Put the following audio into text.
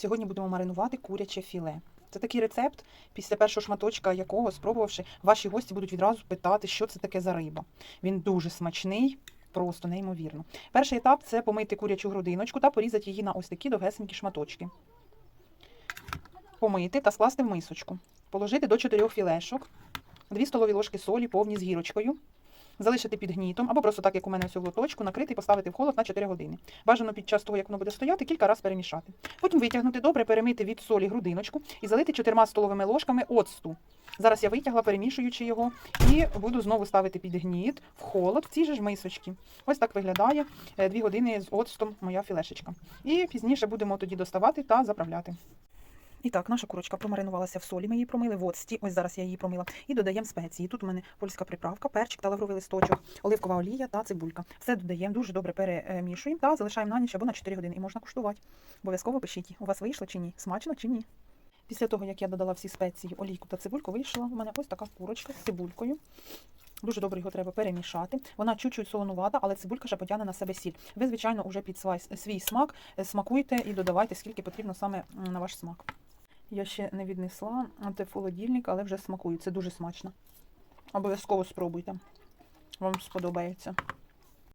Сьогодні будемо маринувати куряче філе. Це такий рецепт, після першого шматочка якого, спробувавши, ваші гості будуть відразу питати, що це таке за риба. Він дуже смачний, просто неймовірно. Перший етап це помити курячу грудиночку та порізати її на ось такі довгесенькі шматочки. Помити та скласти в мисочку. Положити до 4 філешок, 2 столові ложки солі повні з гірочкою. Залишити під гнітом, або просто так, як у мене ось у лоточку, накрити і поставити в холод на 4 години. Бажано під час того, як воно буде стояти, кілька разів перемішати. Потім витягнути добре, перемити від солі грудиночку і залити 4 столовими ложками оцту. Зараз я витягла, перемішуючи його, і буду знову ставити під гніт в холод в же ж мисочці. Ось так виглядає 2 години з оцтом моя філешечка. І пізніше будемо тоді доставати та заправляти. І так, наша курочка промаринувалася в солі. Ми її промили в оцті. Ось зараз я її промила. І додаємо спеції. Тут у мене польська приправка, перчик та лавровий листочок, оливкова олія та цибулька. Все додаємо, дуже добре перемішуємо та залишаємо на ніч або на 4 години. І можна куштувати. Обов'язково пишіть, у вас вийшло чи ні, смачно чи ні. Після того, як я додала всі спеції, олійку та цибульку, вийшла у мене ось така курочка з цибулькою. Дуже добре його треба перемішати. Вона чуть-чуть солонувата, але цибулька ще потягне на себе сіль. Ви, звичайно, вже під свій смак е, смакуйте і додавайте, скільки потрібно саме на ваш смак. Я ще не віднесла холодильник, але вже смакую. Це дуже смачно. Обов'язково спробуйте. Вам сподобається.